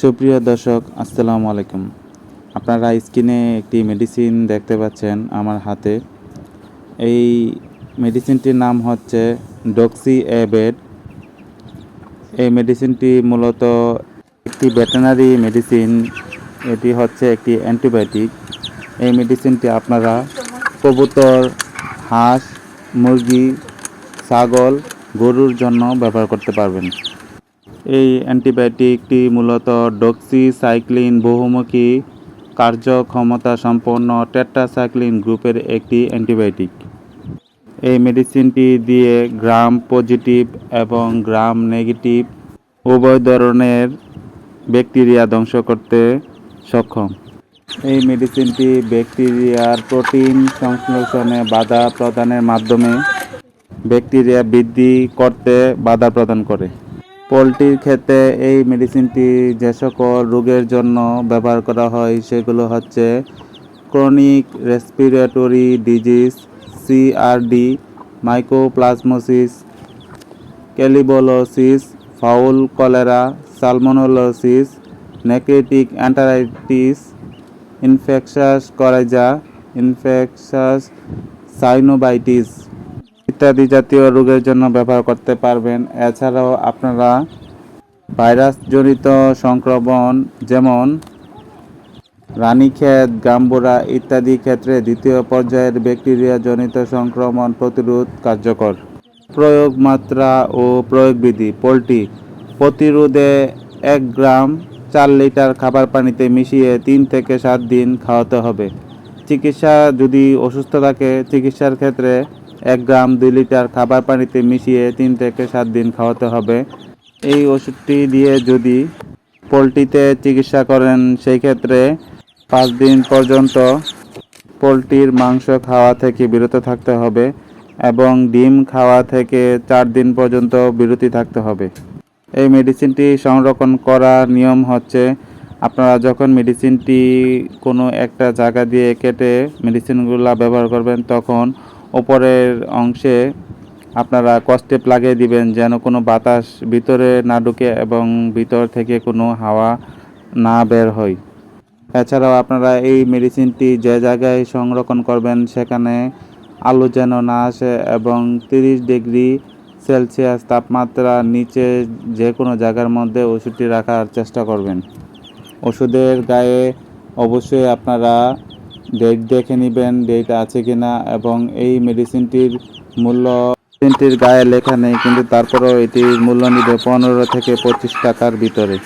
সুপ্রিয় দর্শক, আসসালামু আলাইকুম। আপনারা স্ক্রিনে একটি মেডিসিন দেখতে পাচ্ছেন আমার হাতে। এই মেডিসিনটির নাম হচ্ছে ডক্সি এবেড এই মেডিসিনটি মূলত একটি ভেটেনারি মেডিসিন এটি হচ্ছে একটি অ্যান্টিবায়োটিক এই মেডিসিনটি আপনারা কবুতর, হাঁস, মুরগি, ছাগল, গরুর জন্য ব্যবহার করতে পারবেন। এই অ্যান্টিবায়োটিকটি মূলত ডক্সিসাইক্লিন বহুমুখী কার্যক্ষমতা সম্পন্ন টেট্রাসাইক্লিন গ্রুপের একটি অ্যান্টিবায়োটিক। এই মেডিসিনটি দিয়ে গ্রাম পজিটিভ এবং গ্রাম নেগেটিভ উভয় ধরনের ব্যাকটেরিয়া ধ্বংস করতে সক্ষম। এই মেডিসিনটি ব্যাকটেরিয়ার প্রোটিন সংশ্লেষণে বাধা প্রদানের মাধ্যমে ব্যাকটেরিয়া বৃদ্ধি করতে বাধা প্রদান করে। পোলট্রির ক্ষেত্রে এই মেডিসিনটি যে সকল রোগের জন্য ব্যবহার করা হয়, সেগুলো হচ্ছে chronic respiratory disease, CRD, mycoplasmosis, colibacillosis, fowl cholera, salmonellosis necrotic enteritis, infectious coryza, infectious synovitis. ইত্যাদি জাতীয় রোগের জন্য ব্যবহার করতে পারবেন। এছাড়াও আপনারা ভাইরাসজনিত সংক্রমণ যেমন রানীক্ষেত গাম্বুরা ইত্যাদি ক্ষেত্রে দ্বিতীয় পর্যায়ের ব্যাকটেরিয়াজনিত সংক্রমণ প্রতিরোধ কার্যকর। প্রয়োগ মাত্রা ও প্রয়োগ বিধি, পোলট্রি প্রতিরোধে এক গ্রাম চার লিটার খাবার পানিতে মিশিয়ে তিন থেকে সাত দিন খাওয়াতে হবে। চিকিৎসা যদি অসুস্থ থাকে, চিকিৎসার ক্ষেত্রে এক গ্রাম দুই লিটার খাবার পানিতে মিশিয়ে তিন থেকে সাত দিন খাওয়াতে হবে। এই ওষুধটি দিয়ে যদি পোলট্রিতে চিকিৎসা করেন সেই ক্ষেত্রে পাঁচ দিন পর্যন্ত পোলট্রির মাংস খাওয়া থেকে বিরত থাকতে হবে এবং ডিম খাওয়া থেকে চার দিন পর্যন্ত বিরতি থাকতে হবে। এই মেডিসিনটি সংরক্ষণ করার নিয়ম হচ্ছে, আপনারা যখন মেডিসিনটি কোনো একটা জায়গা দিয়ে কেটে মেডিসিনগুলো ব্যবহার করবেন, তখন ওপরের অংশে আপনারা কস্টেপ লাগিয়ে দিবেন, যেন কোনো বাতাস ভিতরে না ঢুকে এবং ভিতর থেকে কোনো হাওয়া না বের হয়। এছাড়াও আপনারা এই মেডিসিনটি যে জায়গায় সংরক্ষণ করবেন, সেখানে আলো যেন না আসে এবং তিরিশ ডিগ্রি সেলসিয়াস তাপমাত্রা নিচে যে কোনো জায়গার মধ্যে ওষুধটি রাখার চেষ্টা করবেন। ওষুধের গায়ে অবশ্যই আপনারা ডেট দেখে নেবেন ডেট আছে কিনা এবং এই মেডিসিনটির মূল্য মেডিসিনটির গায়ে লেখা নেই, কিন্তু তারপরেও এটির মূল্য নিবে পনেরো থেকে পঁচিশ টাকার ভিতরে।